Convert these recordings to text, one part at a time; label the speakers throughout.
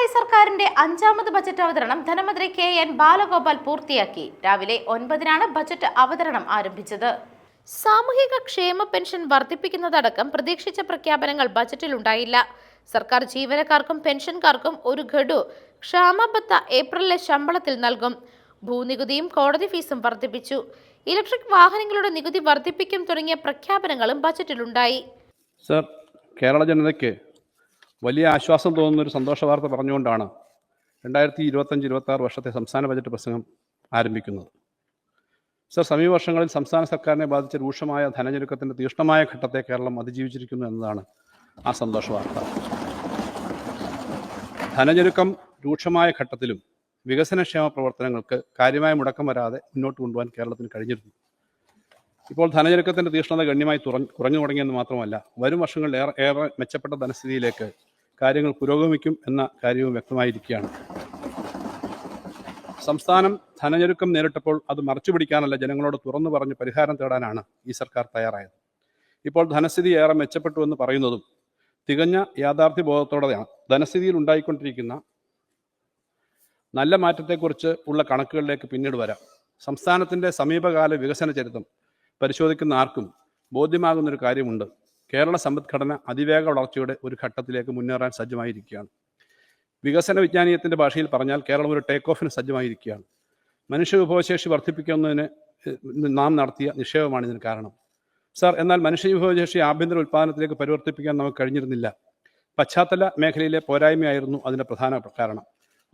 Speaker 1: പിണറായി സർക്കാരിന്റെ അഞ്ചാമത് ബജറ്റ് അവതരണം ധനമന്ത്രി കെ എൻ ബാലഗോപാൽ പൂർത്തിയാക്കി. രാവിലെ ഒൻപതിനാണ് ബജറ്റ് അവതരണം ആരംഭിച്ചത്. സാമൂഹിക ക്ഷേമ പെൻഷൻ വർദ്ധിപ്പിക്കുന്നതടക്കം പ്രതീക്ഷിച്ച പ്രഖ്യാപനങ്ങൾ ബജറ്റിൽ ഉണ്ടായില്ല സർക്കാർ ജീവനക്കാർക്കും പെൻഷൻകാർക്കും ഒരു ഗഡു ക്ഷാമബത്ത ഏപ്രിലിലെ ശമ്പളത്തിൽ നൽകും. ഭൂനികുതിയും കോടതി ഫീസും വർദ്ധിപ്പിച്ചു. ഇലക്ട്രിക് വാഹനങ്ങളുടെ നികുതി വർദ്ധിപ്പിക്കും തുടങ്ങിയ പ്രഖ്യാപനങ്ങളും ബജറ്റിലുണ്ടായി.
Speaker 2: സർ കേരള ജനതയ്ക്ക് വലിയ ആശ്വാസം തോന്നുന്ന ഒരു സന്തോഷ വാർത്ത പറഞ്ഞുകൊണ്ടാണ് രണ്ടായിരത്തി ഇരുപത്തഞ്ച് ഇരുപത്തി ആറ് വർഷത്തെ സംസ്ഥാന ബജറ്റ് പ്രസംഗം ആരംഭിക്കുന്നത്. സർ സമീപ വർഷങ്ങളിൽ സംസ്ഥാന സർക്കാരിനെ ബാധിച്ച രൂക്ഷമായ ധനഞ്ഞെരുക്കത്തിന്റെ തീഷ്ണമായ ഘട്ടത്തെ കേരളം അതിജീവിച്ചിരിക്കുന്നു എന്നതാണ് ആ സന്തോഷ വാർത്ത. ധനഞ്ഞെരുക്കം രൂക്ഷമായ ഘട്ടത്തിലും വികസനക്ഷേമ പ്രവർത്തനങ്ങൾക്ക് കാര്യമായ മുടക്കം വരാതെ മുന്നോട്ട് കൊണ്ടുപോകാൻ കേരളത്തിന് കഴിഞ്ഞിരുന്നു. ഇപ്പോൾ ധനഞ്ഞെരുക്കത്തിന്റെ തീഷ്ണത ഗണ്യമായി കുറഞ്ഞു തുടങ്ങിയെന്ന് മാത്രമല്ല വരും വർഷങ്ങളിൽ ഏറെ ഏറെ മെച്ചപ്പെട്ട ധനസ്ഥിതിയിലേക്ക് കാര്യങ്ങൾ പുരോഗമിക്കും എന്ന കാര്യവും വ്യക്തമായിരിക്കുകയാണ്. സംസ്ഥാനം ധനഞ്ഞെരുക്കം നേരിട്ടപ്പോൾ അത് മറച്ചു പിടിക്കാനല്ല ജനങ്ങളോട് തുറന്നു പറഞ്ഞ് പരിഹാരം തേടാനാണ് ഈ സർക്കാർ തയ്യാറായത്. ഇപ്പോൾ ധനസ്ഥിതി ഏറെ മെച്ചപ്പെട്ടു എന്ന് പറയുന്നതും തികഞ്ഞ യാഥാർത്ഥ്യ ബോധത്തോടെയാണ് ധനസ്ഥിതിയിൽ ഉണ്ടായിക്കൊണ്ടിരിക്കുന്ന നല്ല മാറ്റത്തെക്കുറിച്ച് ഉള്ള കണക്കുകളിലേക്ക് പിന്നീട് വരാം. സംസ്ഥാനത്തിന്റെ സമീപകാല വികസന ചരിത്രം പരിശോധിക്കുന്ന ആർക്കും ബോധ്യമാകുന്നൊരു കാര്യമുണ്ട്. കേരള സമ്പദ്ഘടന അതിവേഗ വളർച്ചയുടെ ഒരു ഘട്ടത്തിലേക്ക് മുന്നേറാൻ സജ്ജമായിരിക്കുകയാണ്. വികസന വിജ്ഞാനീയത്തിന്റെ ഭാഷയിൽ പറഞ്ഞാൽ കേരളം ഒരു ടേക്ക് ഓഫിന് സജ്ജമായിരിക്കുകയാണ്. മനുഷ്യ വിഭവശേഷി വർദ്ധിപ്പിക്കുന്നതിന് നാം നടത്തിയ നിക്ഷേപമാണ് ഇതിന് കാരണം. സാർ എന്നാൽ മനുഷ്യ വിഭവശേഷി ആഭ്യന്തര ഉൽപ്പാദനത്തിലേക്ക് പരിവർത്തിപ്പിക്കാൻ നമുക്ക് കഴിഞ്ഞിരുന്നില്ല. പശ്ചാത്തല മേഖലയിലെ പോരായ്മയായിരുന്നു അതിന്റെ പ്രധാന കാരണം.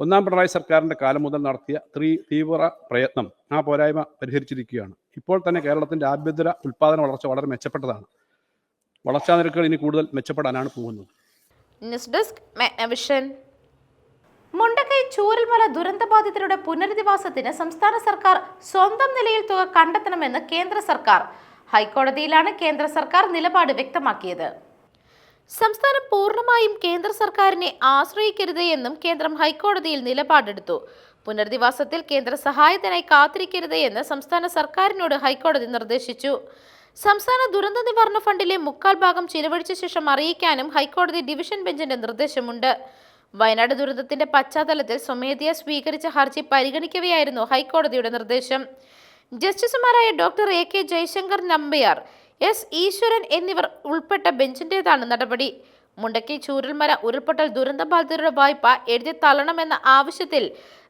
Speaker 2: ഒന്നാം പിണറായി സർക്കാരിന്റെ കാലം മുതൽ നടത്തിയ ത്രീ തീവ്ര പ്രയത്നം ആ പോരായ്മ പരിഹരിച്ചിരിക്കുകയാണ്. ഇപ്പോൾ തന്നെ കേരളത്തിന്റെ ആഭ്യന്തര ഉൽപ്പാദന വളർച്ച വളരെ മെച്ചപ്പെട്ടതാണ്. വളർച്ചാ നിരക്കുകൾ ഇനി കൂടുതൽ മെച്ചപ്പെടാനാണ് പോകുന്നത്.
Speaker 1: മുണ്ടക്കൈ ചൂരൽമല ദുരന്തബാധിതരുടെ പുനരധിവാസത്തിന് സംസ്ഥാന സർക്കാർ സ്വന്തം നിലയിൽ തുക കണ്ടെത്തണമെന്ന് കേന്ദ്ര സർക്കാർ. ഹൈക്കോടതിയിലാണ് കേന്ദ്ര സർക്കാർ നിലപാട് വ്യക്തമാക്കിയത്. സംസ്ഥാനം പൂർണമായും കേന്ദ്ര സർക്കാരിനെ ആശ്രയിക്കരുത് എന്നും കേന്ദ്രം ഹൈക്കോടതിയിൽ നിലപാടെടുത്തു. പുനരധിവാസത്തിൽ കേന്ദ്ര സഹായത്തിനായി കാത്തിരിക്കരുത് എന്ന് സംസ്ഥാന സർക്കാരിനോട് ഹൈക്കോടതി നിർദ്ദേശിച്ചു. സംസ്ഥാന ദുരന്ത നിവാരണ ഫണ്ടിലെ മുക്കാൽ ഭാഗം ചിലവഴിച്ച ശേഷം അറിയിക്കാനും ഹൈക്കോടതി ഡിവിഷൻ ബെഞ്ചിന്റെ നിർദ്ദേശമുണ്ട്. വയനാട് ദുരന്തത്തിന്റെ പശ്ചാത്തലത്തിൽ സ്വമേധയാ സ്വീകരിച്ച ഹർജി പരിഗണിക്കവെയായിരുന്നു ഹൈക്കോടതിയുടെ നിർദ്ദേശം. ജസ്റ്റിസുമാരായ doctor A K Jayashankar Nambiar S Eswaran എന്നിവർ ഉൾപ്പെട്ട ബെഞ്ചിന്റേതാണ് നടപടി. മുണ്ടക്കി ചൂരൽമല ഉരുൾപൊട്ടൽ ദുരന്തബാധിതരുടെ വായ്പ എഴുതി തള്ളണമെന്ന ആവശ്യത്തിൽ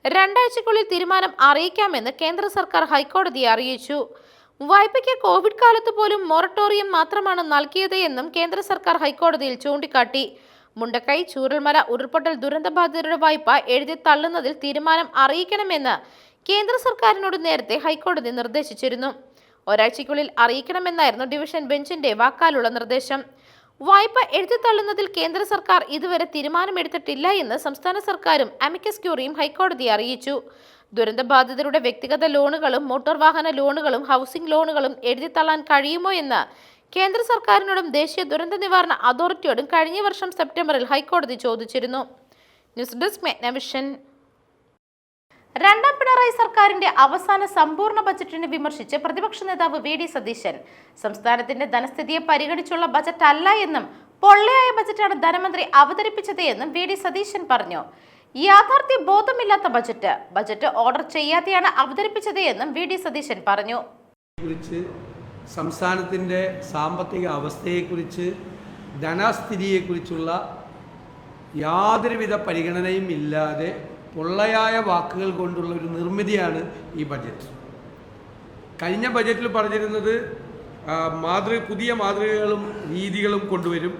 Speaker 1: രണ്ടാഴ്ചക്കുള്ളിൽ തീരുമാനം അറിയിക്കാമെന്ന് കേന്ദ്ര സർക്കാർ ഹൈക്കോടതിയെ അറിയിച്ചു. വായ്പയ്ക്ക് കോവിഡ് കാലത്ത് പോലും മൊറട്ടോറിയം മാത്രമാണ് നൽകിയത് എന്നും കേന്ദ്ര സർക്കാർ ഹൈക്കോടതിയിൽ ചൂണ്ടിക്കാട്ടി. മുണ്ടക്കൈ ചൂരൽമല ഉരുൾപൊട്ടൽ ദുരന്തബാധിതരുടെ വായ്പ എഴുതി തള്ളുന്നതിൽ തീരുമാനം അറിയിക്കണമെന്ന് കേന്ദ്ര സർക്കാരിനോട് നേരത്തെ ഹൈക്കോടതി നിർദ്ദേശിച്ചിരുന്നു. ഒരാഴ്ചയ്ക്കുള്ളിൽ അറിയിക്കണമെന്നായിരുന്നു ഡിവിഷൻ ബെഞ്ചിന്റെ വാക്കാലുള്ള നിർദ്ദേശം. വായ്പ എഴുതി തള്ളുന്നതിൽ കേന്ദ്ര സർക്കാർ ഇതുവരെ തീരുമാനമെടുത്തിട്ടില്ല എന്ന് സംസ്ഥാന സർക്കാരും അമിക്കസ് ക്യൂറിയും ഹൈക്കോടതിയെ അറിയിച്ചു. ദുരന്തബാധിതരുടെ വ്യക്തിഗത ലോണുകളും മോട്ടോർ വാഹന ലോണുകളും ഹൗസിംഗ് ലോണുകളും എഴുതിത്തള്ളാൻ കഴിയുമോ എന്ന് കേന്ദ്ര സർക്കാരിനോടും ദേശീയ ദുരന്ത നിവാരണ അതോറിറ്റിയോടും കഴിഞ്ഞ വർഷം സെപ്റ്റംബറിൽ ഹൈക്കോടതി ചോദിച്ചിരുന്നു. ന്യൂസ് ഡെസ്ക് മെഗ്നവിഷൻ രണ്ടാം പിണറായി സർക്കാരിന്റെ അവസാന സമ്പൂർണ ബജറ്റിനെ വിമർശിച്ച് പ്രതിപക്ഷ നേതാവ് വി ഡി സതീശൻ. സംസ്ഥാനത്തിന്റെ ധനസ്ഥിതിയെ പരിഗണിച്ചുള്ള ബജറ്റ് അല്ല എന്നും പൊള്ളയായ ബജറ്റാണ് ധനമന്ത്രി അവതരിപ്പിച്ചത് എന്നും വി ഡി സതീശൻ പറഞ്ഞു. യാഥാർത്ഥ്യ ബോധമില്ലാത്ത ബജറ്റ്. ബജറ്റ് ഓർഡർ ചെയ്യാതെയാണ് അവതരിപ്പിച്ചത് എന്നും വി ഡി സതീശൻ പറഞ്ഞു.
Speaker 3: സംസ്ഥാനത്തിന്റെ സാമ്പത്തിക അവസ്ഥയെക്കുറിച്ച് ധനസ്ഥിതിയെക്കുറിച്ചുള്ള യാതൊരുവിധ പരിഗണനയും ഇല്ലാതെ പൊള്ളയായ വാക്കുകൾ കൊണ്ടുള്ള ഒരു നിർമ്മിതിയാണ് ഈ ബജറ്റ്. കഴിഞ്ഞ ബജറ്റിൽ പറഞ്ഞിരുന്നത് മാതൃ പുതിയ മാതൃകകളും രീതികളും കൊണ്ടുവരും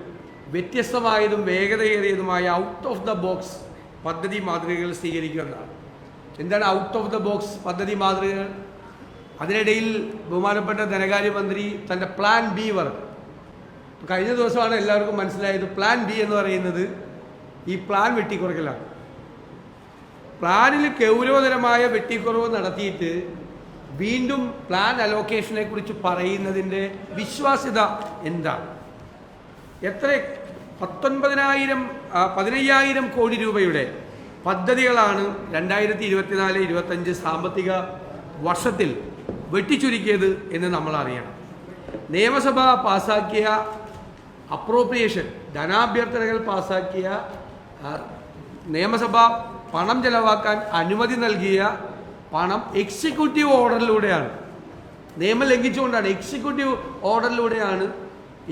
Speaker 3: വ്യത്യസ്തമായതും വേഗതയേറിയതുമായ ഔട്ട് ഓഫ് ദ ബോക്സ് പദ്ധതി മാതൃകകൾ സ്വീകരിക്കുക എന്നാണ്. എന്താണ് ഔട്ട് ഓഫ് ദ ബോക്സ് പദ്ധതി മാതൃകകൾ? അതിനിടയിൽ ബഹുമാനപ്പെട്ട ധനകാര്യമന്ത്രി തന്റെ പ്ലാൻ ബി വർക്ക് കഴിഞ്ഞ ദിവസമാണ് എല്ലാവർക്കും മനസ്സിലായത് പ്ലാൻ ബി എന്ന് പറയുന്നത് ഈ പ്ലാൻ വെട്ടിക്കുറയ്ക്കലാണ്. പ്ലാനിൽ ഗൗരവതരമായ വെട്ടിക്കുറവ് നടത്തിയിട്ട് വീണ്ടും പ്ലാൻ അലോക്കേഷനെ കുറിച്ച് പറയുന്നതിന്റെ വിശ്വാസ്യത എന്താണ്? എത്ര പത്തൊൻപതിനായിരം പതിനയ്യായിരം കോടി രൂപയുടെ പദ്ധതികളാണ് രണ്ടായിരത്തി ഇരുപത്തിനാല് ഇരുപത്തഞ്ച് സാമ്പത്തിക വർഷത്തിൽ വെട്ടിച്ചുരുക്കിയത് എന്ന് നമ്മൾ അറിയണം നിയമസഭ പാസാക്കിയ അപ്രോപ്രിയേഷൻ ധനാഭ്യർത്ഥനകൾ പാസാക്കിയ നിയമസഭ പണം ചെലവാക്കാൻ അനുമതി നൽകിയ പണം എക്സിക്യൂട്ടീവ് ഓർഡറിലൂടെയാണ് നിയമം ലംഘിച്ചുകൊണ്ടാണ് എക്സിക്യൂട്ടീവ് ഓർഡറിലൂടെയാണ്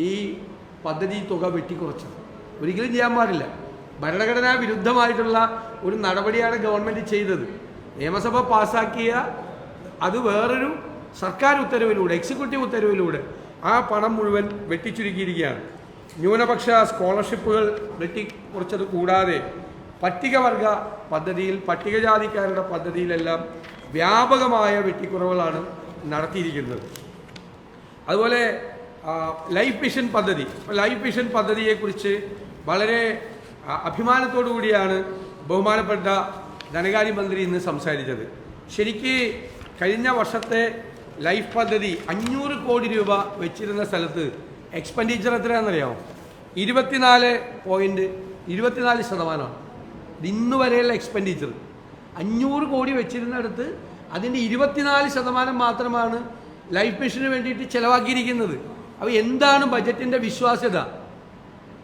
Speaker 3: ഈ പദ്ധതി തുക വെട്ടിക്കുറച്ചത്. ഒരിക്കലും ചെയ്യാൻ പാടില്ല. ഭരണഘടനാ വിരുദ്ധമായിട്ടുള്ള ഒരു നടപടിയാണ് ഗവൺമെന്റ് ചെയ്തത്. നിയമസഭ പാസാക്കിയ അത് വേറൊരു സർക്കാർ ഉത്തരവിലൂടെ എക്സിക്യൂട്ടീവ് ഉത്തരവിലൂടെ ആ പണം മുഴുവൻ വെട്ടിച്ചുരുക്കിയിരിക്കുകയാണ്. ന്യൂനപക്ഷ സ്കോളർഷിപ്പുകൾ വെട്ടിക്കുറച്ചത് കൂടാതെ പട്ടികവർഗ പദ്ധതിയിൽ പട്ടികജാതിക്കാരുടെ പദ്ധതിയിലെല്ലാം വ്യാപകമായ വെട്ടിക്കുറവുകളാണ് നടത്തിയിരിക്കുന്നത്. അതുപോലെ ലൈഫ് മിഷൻ പദ്ധതി. ലൈഫ് മിഷൻ പദ്ധതിയെക്കുറിച്ച് വളരെ അഭിമാനത്തോടു കൂടിയാണ് ബഹുമാനപ്പെട്ട ധനകാര്യമന്ത്രി ഇന്ന് സംസാരിച്ചത്. ശരിക്ക് കഴിഞ്ഞ വർഷത്തെ ലൈഫ് പദ്ധതി അഞ്ഞൂറ് കോടി രൂപ വെച്ചിരുന്ന സ്ഥലത്ത് എക്സ്പെൻഡിച്ചർ എത്രയാണെന്നറിയാമോ? ഇരുപത്തിനാല് പോയിന്റ് ഇരുപത്തിനാല് ശതമാനമാണ്. ഇന്ന് വരെയുള്ള എക്സ്പെൻഡിച്ചർ അഞ്ഞൂറ് കോടി വെച്ചിരുന്നിടത്ത് അതിന്റെ ഇരുപത്തിനാല് ശതമാനം മാത്രമാണ് ലൈഫ് മിഷന് വേണ്ടിയിട്ട് ചിലവാക്കിയിരിക്കുന്നത്. അപ്പോൾ എന്താണ് ബജറ്റിന്റെ വിശ്വാസ്യത?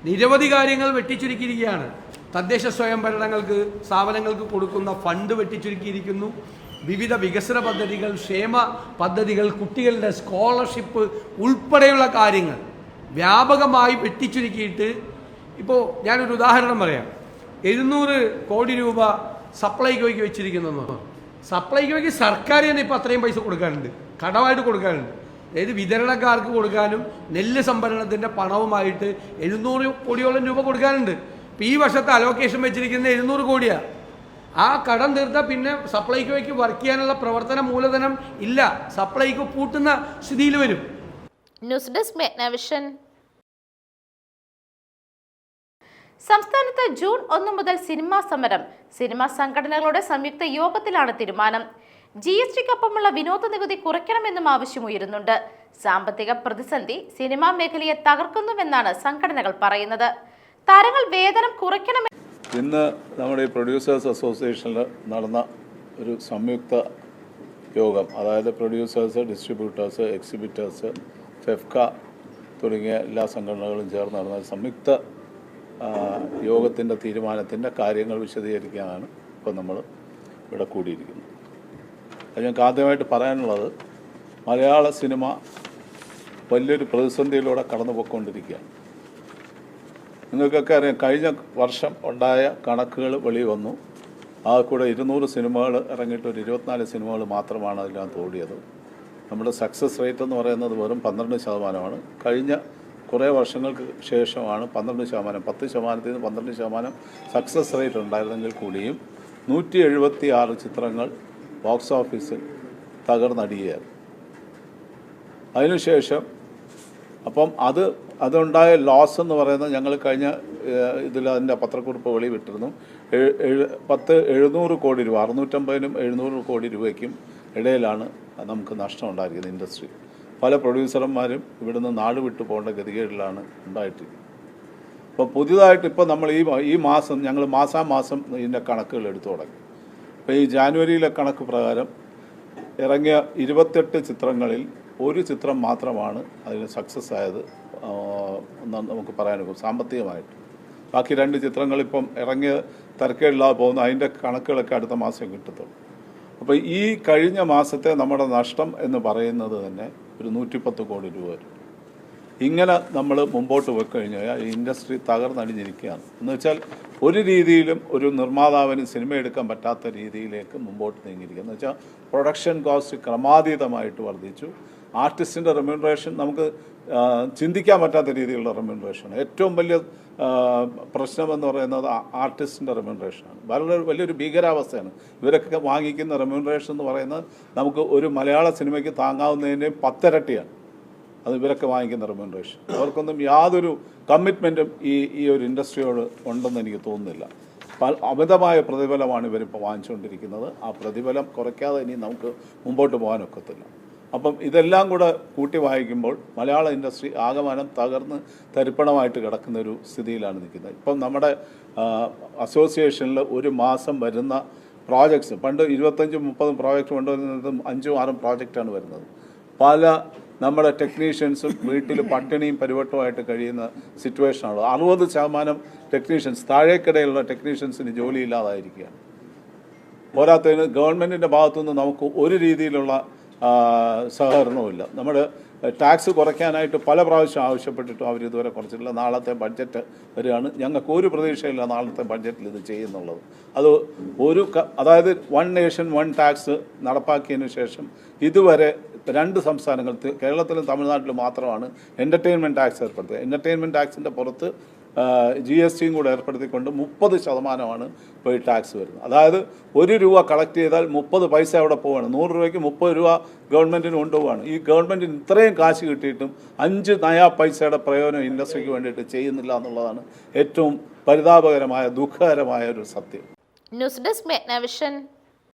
Speaker 3: നിരവധി കാര്യങ്ങൾ വെട്ടിച്ചുരുക്കിയിരിക്കുകയാണ്. തദ്ദേശ സ്വയംഭരണങ്ങൾക്ക് സ്ഥാപനങ്ങൾക്ക് കൊടുക്കുന്ന ഫണ്ട് വെട്ടിച്ചുരുക്കിയിരിക്കുന്നു. വിവിധ വികസന പദ്ധതികൾ ക്ഷേമ പദ്ധതികൾ കുട്ടികളുടെ സ്കോളർഷിപ്പ് ഉൾപ്പെടെയുള്ള കാര്യങ്ങൾ വ്യാപകമായി വെട്ടിച്ചുരുക്കിയിട്ട് ഇപ്പോൾ ഞാനൊരു ഉദാഹരണം പറയാം. എഴുന്നൂറ് കോടി രൂപ സപ്ലൈകോയ്ക്ക് വെച്ചിരിക്കുന്നു. സപ്ലൈകോയ്ക്ക് സർക്കാർ തന്നെ ഇപ്പോൾ അത്രയും പൈസ കൊടുക്കാറുണ്ട്. കടമായിട്ട് കൊടുക്കാനുണ്ട് അതായത് വിതരണക്കാർക്ക് കൊടുക്കാനും നെല്ല് സംഭരണത്തിന്റെ പണവുമായിട്ട് എഴുന്നൂറ് കോടിയോളം രൂപ കൊടുക്കാനുണ്ട്. ഇപ്പം ഈ വർഷത്തെ അലോക്കേഷൻ വെച്ചിരിക്കുന്ന എഴുന്നൂറ് കോടിയാണ് ആ കടം തീർത്താൽ പിന്നെ സപ്ലൈകോയ്ക്ക് വർക്ക് ചെയ്യാനുള്ള പ്രവർത്തന മൂലധനം ഇല്ല. സപ്ലൈകോ പൂട്ടുന്ന സ്ഥിതിയിൽ വരും.
Speaker 1: ന്യൂസ് ഡെസ്ക് മെഗ്നവിഷൻ സംസ്ഥാനത്ത് ജൂൺ ഒന്ന് മുതൽ സിനിമാ സമരം. സിനിമാ സംഘടനകളുടെ സംയുക്ത യോഗത്തിലാണ് തീരുമാനം. ജി എസ് ടിക്കൊപ്പമുള്ള വിനോദ നികുതി കുറയ്ക്കണമെന്നും ആവശ്യമുയരുന്നുണ്ട്. സാമ്പത്തിക പ്രതിസന്ധി സിനിമാ മേഖലയെ തകർക്കുന്നുവെന്നാണ് സംഘടനകൾ പറയുന്നത്. താരങ്ങൾ വേതനം കുറയ്ക്കണമെന്ന്
Speaker 4: ഇന്ന് നമ്മുടെ പ്രൊഡ്യൂസേഴ്സ് അസോസിയേഷനിൽ നടന്ന ഒരു സംയുക്ത യോഗം അതായത് പ്രൊഡ്യൂസേഴ്സ് ഡിസ്ട്രിബ്യൂട്ടേഴ്സ് എക്സിബിറ്റേഴ്സ് ഫെഫ്ക തുടങ്ങിയ എല്ലാ സംഘടനകളും ചേർന്ന് നടന്ന സംയുക്ത യോഗത്തിന്റെ തീരുമാനത്തിന്റെ കാര്യങ്ങൾ വിശദീകരിക്കാനാണ് ഇപ്പോൾ നമ്മൾ ഇവിടെ കൂടിയിരിക്കുന്നത്. അത് ഞങ്ങൾക്ക് ആദ്യമായിട്ട് പറയാനുള്ളത് മലയാള സിനിമ വലിയൊരു പ്രതിസന്ധിയിലൂടെ കടന്നു പോയിക്കൊണ്ടിരിക്കുകയാണ് നിങ്ങൾക്കൊക്കെ അറിയാം കഴിഞ്ഞ വർഷം ഉണ്ടായ കണക്കുകൾ വെളി വന്നു. ആ കൂടെ ഇരുന്നൂറ് സിനിമകൾ ഇറങ്ങിയിട്ട് ഒരു ഇരുപത്തിനാല് സിനിമകൾ മാത്രമാണ് അതിനകത്ത് ഓടിയത്. നമ്മുടെ സക്സസ് റേറ്റ് എന്ന് പറയുന്നത് വെറും പന്ത്രണ്ട് ശതമാനമാണ്. കഴിഞ്ഞ കുറേ വർഷങ്ങൾക്ക് ശേഷമാണ് പന്ത്രണ്ട് ശതമാനം പത്ത് ശതമാനത്തിൽ നിന്ന് പന്ത്രണ്ട് ശതമാനം സക്സസ് റേറ്റ് ഉണ്ടായിരുന്നെങ്കിൽ കൂടിയും നൂറ്റി എഴുപത്തി ആറ് ചിത്രങ്ങൾ ബോക്സ് ഓഫീസിൽ തകർന്നടിയുകയായിരുന്നു അതിനുശേഷം അപ്പം അത് അതുണ്ടായ ലോസ് എന്ന് പറയുന്നത് ഞങ്ങൾ കഴിഞ്ഞ ഇതിൽ അതിന്റെ പത്രക്കുറിപ്പ് വെളിവിട്ടിരുന്നു പത്ത് എഴുന്നൂറ് കോടി രൂപ അറുന്നൂറ്റമ്പതിനും എഴുന്നൂറ് കോടി രൂപയ്ക്കും ഇടയിലാണ് നമുക്ക് നഷ്ടം ഉണ്ടായിരിക്കുന്നത് ഇൻഡസ്ട്രി. പല പ്രൊഡ്യൂസർമാരും ഇവിടുന്ന് നാട് വിട്ടു പോകേണ്ട ഗതികേടിലാണ് ഉണ്ടായിട്ടിരിക്കുന്നത്. അപ്പോൾ പുതിയതായിട്ട് ഇപ്പോൾ നമ്മൾ ഈ ഈ മാസം ഞങ്ങൾ മാസാമാസം ഇതിന്റെ കണക്കുകൾ എടുത്തു തുടങ്ങി. അപ്പോൾ ഈ ജാനുവരിയിലെ കണക്ക് പ്രകാരം ഇറങ്ങിയ ഇരുപത്തെട്ട് ചിത്രങ്ങളിൽ ഒരു ചിത്രം മാത്രമാണ് അതിന് സക്സസ് ആയത്. നമുക്ക് പറയാനൊക്കും സാമ്പത്തികമായിട്ട്. ബാക്കി രണ്ട് ചിത്രങ്ങൾ ഇപ്പം ഇറങ്ങിയ തിരക്കേടില്ലാതെ പോകുന്നു അതിന്റെ കണക്കുകളൊക്കെ അടുത്ത മാസം കിട്ടത്തുള്ളൂ. അപ്പോൾ ഈ കഴിഞ്ഞ മാസത്തെ നമ്മുടെ നഷ്ടം എന്ന് പറയുന്നത് തന്നെ ഒരു നൂറ്റിപ്പത്ത് കോടി രൂപ വരും. ഇങ്ങനെ നമ്മൾ മുമ്പോട്ട് പോയി കഴിഞ്ഞാൽ ഇൻഡസ്ട്രി തകർന്നടിഞ്ഞിരിക്കുകയാണ്. എന്ന് വെച്ചാൽ ഒരു രീതിയിലും ഒരു നിർമ്മാതാവിന് സിനിമ എടുക്കാൻ പറ്റാത്ത രീതിയിലേക്ക് മുമ്പോട്ട് നീങ്ങിയിരിക്കുക എന്ന് വെച്ചാൽ പ്രൊഡക്ഷൻ കോസ്റ്റ് ക്രമാതീതമായിട്ട് വർദ്ധിച്ചു. ആർട്ടിസ്റ്റിന്റെ റെമ്യൂണറേഷൻ നമുക്ക് ചിന്തിക്കാൻ പറ്റാത്ത രീതിയിലുള്ള റെമ്യൂണറേഷൻ ഏറ്റവും വലിയ പ്രശ്നമെന്ന് പറയുന്നത് ആർട്ടിസ്റ്റിന്റെ റെമ്യൂണറേഷനാണ് വളരെ വലിയൊരു ഭീകരാവസ്ഥയാണ്. ഇവരൊക്കെ വാങ്ങിക്കുന്ന റെമ്യൂണറേഷൻ എന്ന് പറയുന്നത് നമുക്ക് ഒരു മലയാള സിനിമയ്ക്ക് താങ്ങാവുന്നതിന്റെയും പത്തിരട്ടിയാണ്. അത് ഇവരൊക്കെ വാങ്ങിക്കുന്ന റെമ്യൂണറേഷൻ അവർക്കൊന്നും യാതൊരു കമ്മിറ്റ്മെന്റും ഈ ഈ ഒരു ഇൻഡസ്ട്രിയോട് ഉണ്ടെന്ന് എനിക്ക് തോന്നുന്നില്ല. അമിതമായ പ്രതിഫലമാണ് ഇവരിപ്പോൾ വാങ്ങിച്ചുകൊണ്ടിരിക്കുന്നത്. ആ പ്രതിഫലം കുറയ്ക്കാതെ ഇനി നമുക്ക് മുമ്പോട്ട് പോകാനൊക്കത്തില്ല. അപ്പം ഇതെല്ലാം കൂടെ കൂട്ടി വായിക്കുമ്പോൾ മലയാള ഇൻഡസ്ട്രി ആകമാനം തകർന്ന് തരിപ്പണമായിട്ട് കിടക്കുന്ന ഒരു സ്ഥിതിയിലാണ് നിൽക്കുന്നത്. ഇപ്പം നമ്മുടെ അസോസിയേഷനിൽ ഒരു മാസം വരുന്ന പ്രോജക്ട്സ് പണ്ട് ഇരുപത്തഞ്ചും മുപ്പതും പ്രോജക്റ്റ് കൊണ്ടുവരുന്നതും അഞ്ചും ആറും പ്രോജക്റ്റാണ് വരുന്നത്. പല നമ്മുടെ ടെക്നീഷ്യൻസും വീട്ടിൽ പട്ടിണിയും പരിവട്ടമായിട്ട് കഴിയുന്ന സിറ്റുവേഷനാണ് അറുപത് ശതമാനം ടെക്നീഷ്യൻസ് താഴേക്കിടയിലുള്ള ടെക്നീഷ്യൻസിന് ജോലിയില്ലാതായിരിക്കുകയാണ്. പോരാത്തതിന് ഗവൺമെന്റിന്റെ ഭാഗത്തുനിന്ന് നമുക്ക് ഒരു രീതിയിലുള്ള സഹകരണവുമില്ല. നമ്മൾ ടാക്സ് കുറയ്ക്കാനായിട്ട് പല പ്രാവശ്യം ആവശ്യപ്പെട്ടിട്ടും അവരിതുവരെ കുറച്ചിട്ടില്ല. നാളത്തെ ബഡ്ജറ്റ് വരികയാണ്. ഞങ്ങൾക്ക് ഒരു പ്രതീക്ഷയില്ല നാളത്തെ ബഡ്ജറ്റിൽ ഇത് ചെയ്യുന്നുള്ളത്. അത് ഒരു അതായത് വൺ നേഷൻ വൺ ടാക്സ് നടപ്പാക്കിയതിന് ശേഷം ഇതുവരെ രണ്ട് സംസ്ഥാനങ്ങൾ കേരളത്തിലും തമിഴ്നാട്ടിലും മാത്രമാണ് എന്റർടൈൻമെന്റ് ടാക്സ് ഏർപ്പെടുത്തുക. എന്റർടൈൻമെന്റ് ടാക്സിന്റെ പുറത്ത് ജി എസ് ടിയും കൂടെ ഏർപ്പെടുത്തിക്കൊണ്ട് മുപ്പത് ശതമാനമാണ് ഇപ്പോൾ ഈ ടാക്സ് വരുന്നത്. അതായത് ഒരു രൂപ കളക്ട് ചെയ്താൽ മുപ്പത് പൈസ അവിടെ പോവാണ്. നൂറ് രൂപയ്ക്ക് മുപ്പത് രൂപ ഗവൺമെന്റിന് കൊണ്ടുപോവാണ്. ഈ ഗവൺമെന്റിന് ഇത്രയും കാശ് കിട്ടിയിട്ടും അഞ്ച് നയാ പൈസയുടെ പ്രയോജനം ഇൻഡസ്ട്രിക്ക് വേണ്ടിയിട്ട് ചെയ്യുന്നില്ല എന്നുള്ളതാണ് ഏറ്റവും പരിതാപകരമായ ദുഃഖകരമായ ഒരു സത്യം.
Speaker 1: News desk